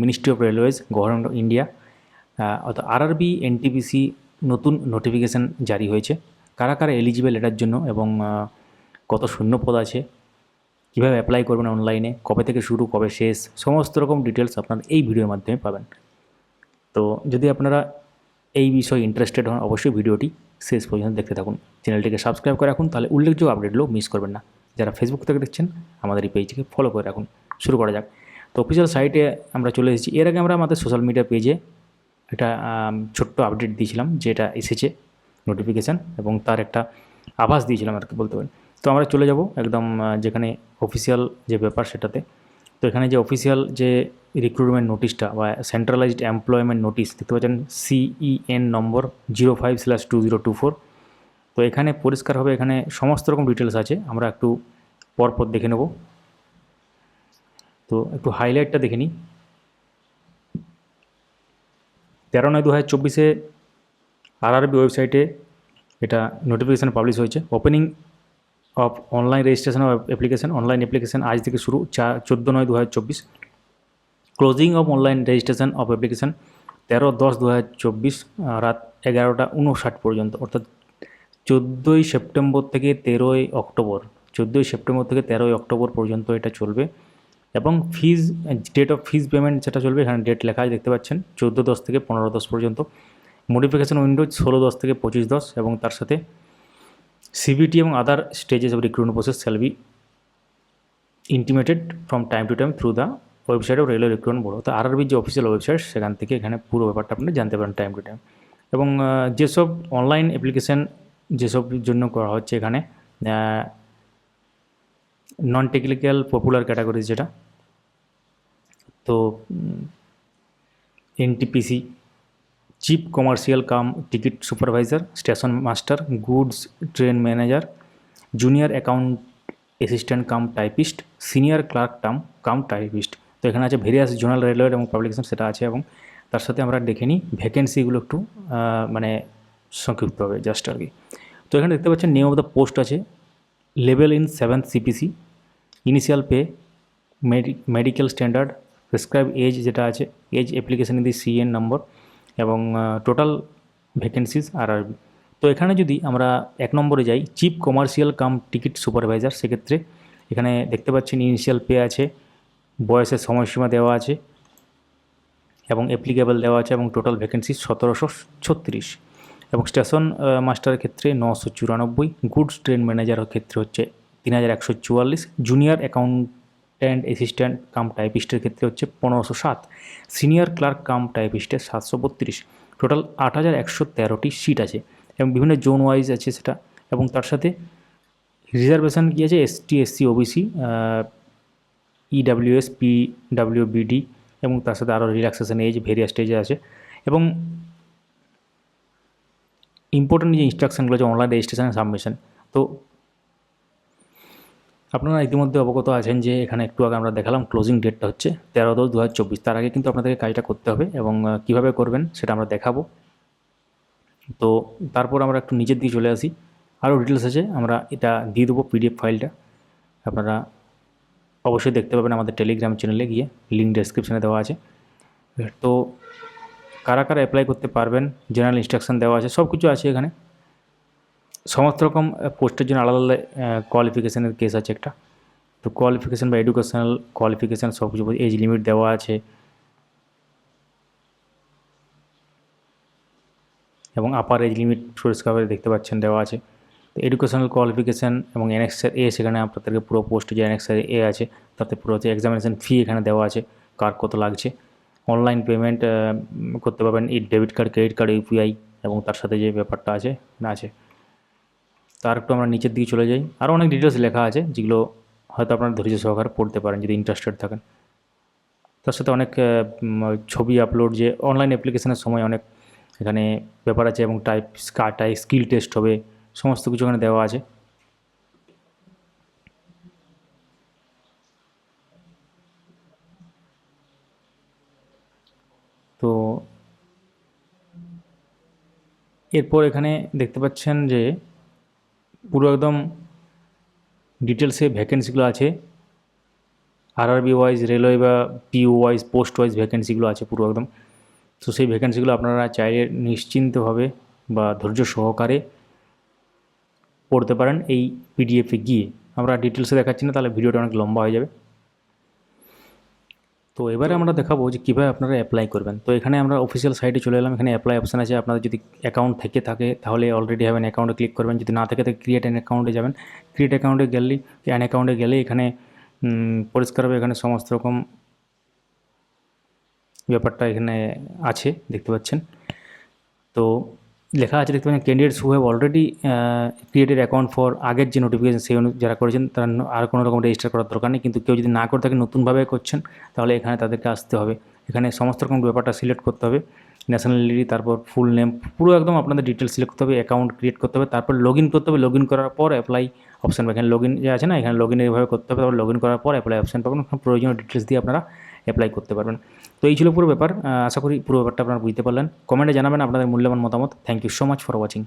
Ministry of railways government of India অর্থাৎ RRB NTPC নতুন notification জারি হয়েছে। কারা কারা এলিজিবল এটার জন্য এবং কত শূন্য পদ আছে, কীভাবে অ্যাপ্লাই করবেন অনলাইনে কবে থেকে শুরু, কবে শেষ, সমস্ত রকম ডিটেলস আপনারা এই ভিডিওর মাধ্যমে পাবেন। তো যদি আপনারা এই বিষয়ে ইন্টারেস্টেড হন, অবশ্যই ভিডিওটি শেষ পর্যন্ত দেখতে থাকুন। চ্যানেলটিকে সাবস্ক্রাইব করে রাখুন, তাহলে উল্লেখযোগ্য আপডেটগুলো মিস করবেন না। যারা ফেসবুক থেকে দেখছেন, আমাদের এই পেজটিকে ফলো করে রাখুন। শুরু করা যাক। তো অফিসিয়াল সাইটে আমরা চলে এসেছি। এর আগে আমরা আমাদের সোশ্যাল মিডিয়া পেজে একটা ছোট্ট আপডেট দিয়েছিলাম, যেটা এসেছে নোটিফিকেশান এবং তার একটা আভাস দিয়েছিলাম আর কি, বলতে পারেন। তো আমরা চলে যাব একদম যেখানে অফিসিয়াল যে ব্যাপার সেটাতে। তো এখানে যে অফিসিয়াল যে রিক্রুটমেন্ট নোটিশটা বা সেন্ট্রালাইজড এমপ্লয়মেন্ট নোটিশ দেখতে পাচ্ছেন CEN number zero five slash two zero two four তো এখানে পরিষ্কারভাবে এখানে সমস্ত রকম ডিটেলস আছে, আমরা একটু পরপর দেখে নেব। তো একটু হাইলাইটটা দেখে নিই। তেরো নয় দু হাজার চব্বিশে আরআরবি ওয়েবসাইটে এটা নোটিফিকেশান পাবলিশ হয়েছে। Opening of online registration of application online application আজ থেকে শুরু, চা, চোদ্দ নয় দু হাজার চব্বিশ। Closing of online registration of application তেরো দশ দু হাজার চব্বিশ রাত এগারোটা উনষাট পর্যন্ত, অর্থাৎ চোদ্দোই সেপ্টেম্বর থেকে তেরোই অক্টোবর, চোদ্দোই সেপ্টেম্বর থেকে তেরোই অক্টোবর পর্যন্ত এটা চলবে। এবং fees date of fees payment যেটা চলবে, এখানে ডেট লেখা দেখতে পাচ্ছেন, চোদ্দ দশ থেকে পনেরো দশ পর্যন্ত। মডিফিকেশন উইন্ডোজ ষোলো দশ থেকে পঁচিশ দশ এবং তার সাথে সিবিটি এবং other stages of recruitment process shall be intimated from time to time through the website of railway recruitment board তো আরআরবির যে অফিসিয়াল ওয়েবসাইট সেখান থেকে এখানে পুরো ব্যাপারটা আপনি জানতে পারেন টাইম টু টাইম এবং যেসব অনলাইন অ্যাপ্লিকেশান যেসব জন্য করা হচ্ছে এখানে নন টেকনিক্যাল পপুলার ক্যাটাগরি যেটা। তো NTPC chief commercial cum ticket supervisor station master goods train manager junior account assistant cum typist senior clerk টাম কাম টাইপিস্ট তো এখানে আছে ভেরিয়াস জোনাল রেলওয়ে এবং পাবলিকেশন সেটা আছে এবং তার সাথে আমরা দেখে নিই ভ্যাকেন্সিগুলো একটু মানে সংক্ষিপ্তভাবে জাস্ট আর কি। তো এখানে দেখতে পাচ্ছেন নেম অফ দ্য পোস্ট আছে level in seventh CPC initial pay medical standard prescribe age যেটা আছে age application in the CEN number এবং টোটাল ভ্যাকেন্সিজ আর আরবি তো এখানে যদি আমরা এক নম্বরে যাই chief commercial cum ticket supervisor সেক্ষেত্রে এখানে দেখতে পাচ্ছেন ইনিশিয়াল পে আছে, বয়সের সময়সীমা দেওয়া আছে এবং অ্যাপ্লিকেবল দেওয়া আছে এবং টোটাল ভ্যাকেন্সি সতেরোশো ছত্রিশ। এবং স্টেশন মাস্টারের ক্ষেত্রে নশো চুরানব্বই। গুডস ট্রেন ম্যানেজারের ক্ষেত্রে হচ্ছে তিন হাজার একশো চুয়াল্লিশ জুনিয়র অ্যাকাউন্ট্যান্ট অ্যাসিস্ট্যান্ট কাম টাইপিস্টের ক্ষেত্রে হচ্ছে পনেরোশো সাত সিনিয়র ক্লার্ক কাম টাইপিস্টের সাতশো বত্রিশ। টোটাল আট হাজার একশো তেরোটি সিট আছে এবং বিভিন্ন জোন ওয়াইজ আছে সেটা এবং তার সাথে রিজার্ভেশন কী আছে? ST SC OBC EWS P WBD এবং তার সাথে আরও রিল্যাক্সেশন এজ ভেরিয়াস স্টেজে আছে এবং ইম্পর্টেন্ট যে ইনস্ট্রাকশনগুলো আছে অনলাইন রেজিস্ট্রেশন সাবমিশন তো আপনারা ইতিমধ্যে অবগত আছেন যে এখানে একটু আগে আমরা দেখালাম ক্লোজিং ডেটটা হচ্ছে তেরো দশ দু তার আগে কিন্তু আপনাদেরকে কাজটা করতে হবে এবং কীভাবে করবেন সেটা আমরা দেখাবো। তো তারপর আমরা একটু নিচের দিকে চলে আসি। আরও ডিটেলস আছে, আমরা এটা দিয়ে দেবো পিডিএফ ফাইলটা। আপনারা অবশ্যই দেখতে পাবেন আমাদের টেলিগ্রাম চ্যানেলে গিয়ে লিঙ্ক ডেসক্রিপশানে দেওয়া আছে। তো কারা কারা অ্যাপ্লাই করতে পারবেন জেনারেল ইনস্ট্রাকশন দেওয়া আছে সব কিছু আছে এখানে। সমস্ত রকম পোস্টের জন্য আলাদা আলাদা কোয়ালিফিকেশানের কেস আছে একটা। তো কোয়ালিফিকেশান বা এডুকেশনাল কোয়ালিফিকেশান সব কিছু এজ লিমিট দেওয়া আছে। এবং আপার এজ লিমিট পরিষ্কারভাবে দেখতে পাচ্ছেন দেওয়া আছে। তো এডুকেশনাল কোয়ালিফিকেশান এবং এনএক্সার এ সেখানে আপনাদেরকে পুরো পোস্টে যে এনএক্সার এ আছে, তাতে পুরো হচ্ছে এক্সামিনেশান ফি এখানে দেওয়া আছে, কার কত লাগছে। অনলাইন পেমেন্ট করতে পারবেন এই debit card credit card UPI এবং তার সাথে যে ব্যাপারটা আছে, না আছে। তার একটু আমরা নিচের দিকে চলে যাই। আরও অনেক ডিটেলস লেখা আছে, যেগুলো হয়তো আপনারা ধৈর্য সহকারে পড়তে পারেন যদি ইন্টারেস্টেড থাকেন। তার সাথে অনেক ছবি আপলোড যে অনলাইন অ্যাপ্লিকেশনের সময় অনেক এখানে ব্যাপার আছে এবং টাইপ টাইপ স্কিল টেস্ট হবে, সমস্ত কিছু এখানে দেওয়া আছে। তো এরপর এখানে দেখতে পাচ্ছেন যে পুরো একদম ডিটেলসে ভ্যাকেন্সিগুলো আছে। আরআরবি ওয়াইজ রেলওয়ে বা পিও ওয়াইজ পোস্ট ওয়াইজ ভ্যাকেন্সিগুলো আছে পুরো একদম। তো সেই ভ্যাকেন্সিগুলো আপনারা চাইলে নিশ্চিন্তভাবে বা ধৈর্য সহকারে পড়তে পারেন এই পিডিএফে গিয়ে। আমরা ডিটেলসে দেখাচ্ছি না, তাহলে ভিডিওটা অনেক লম্বা হয়ে যাবে। তো এবারে আমরা দেখাবো যে কীভাবে আপনারা অ্যাপ্লাই করবেন। তো এখানে আমরা অফিসিয়াল সাইটে চলে এলাম, এখানে অ্যাপ্লাই অপশান আছে। আপনাদের যদি অ্যাকাউন্ট থেকে থাকে, তাহলে অলরেডি হ্যাভেন অ্যাকাউন্টে ক্লিক করবেন। যদি না থাকে তো ক্রিয়েট অ্যান অ্যাকাউন্টে যাবেন। ক্রিয়েট অ্যাকাউন্টে গেলেই অ্যান অ্যাকাউন্টে গেলে এখানে পরিষ্কারভাবে এখানে সমস্ত রকম ব্যাপারটা এখানে আছে, দেখতে পাচ্ছেন। তো লেখা আছে দেখতে পাচ্ছেন candidates who have already created account for আগের যে নোটিফিকেশন সেই যারা করেছেন তারা আর কোনো রকম রেজিস্টার করার দরকার নেই। কিন্তু কেউ যদি না করে থাকে নতুনভাবে করছেন, তাহলে এখানে তাদেরকে আসতে হবে। এখানে সমস্ত রকম ব্যাপারটা সিলেক্ট করতে হবে। ন্যাশনালিটি তারপর ফুল নেম পুরো একদম আপনাদের ডিটেলস সিলেক্ট করতে হবে অ্যাকাউন্ট ক্রিয়েট করতে হবে, তারপর লগ ইন করতে হবে লগ ইন করার পর অ্যাপ্লাই অপশান এখানে লগ ইন যে আছে না, এখানে লগ ইন এইভাবে করতে হবে, তারপর লগ ইন করার পর অ্যাপ্লাই অপশান পাবেন প্রয়োজনীয় ডিটেলস দিয়ে আপনারা অ্যাপ্লাই করতে পারবেন। তো এই ছিল পুরো ব্যাপার আশা করি পুরো ব্যাপারটা আপনারা বুঝতে পারলেন। কমেন্টে জানাবেন আপনাদের মূল্যবান মতামত। Thank you so much for watching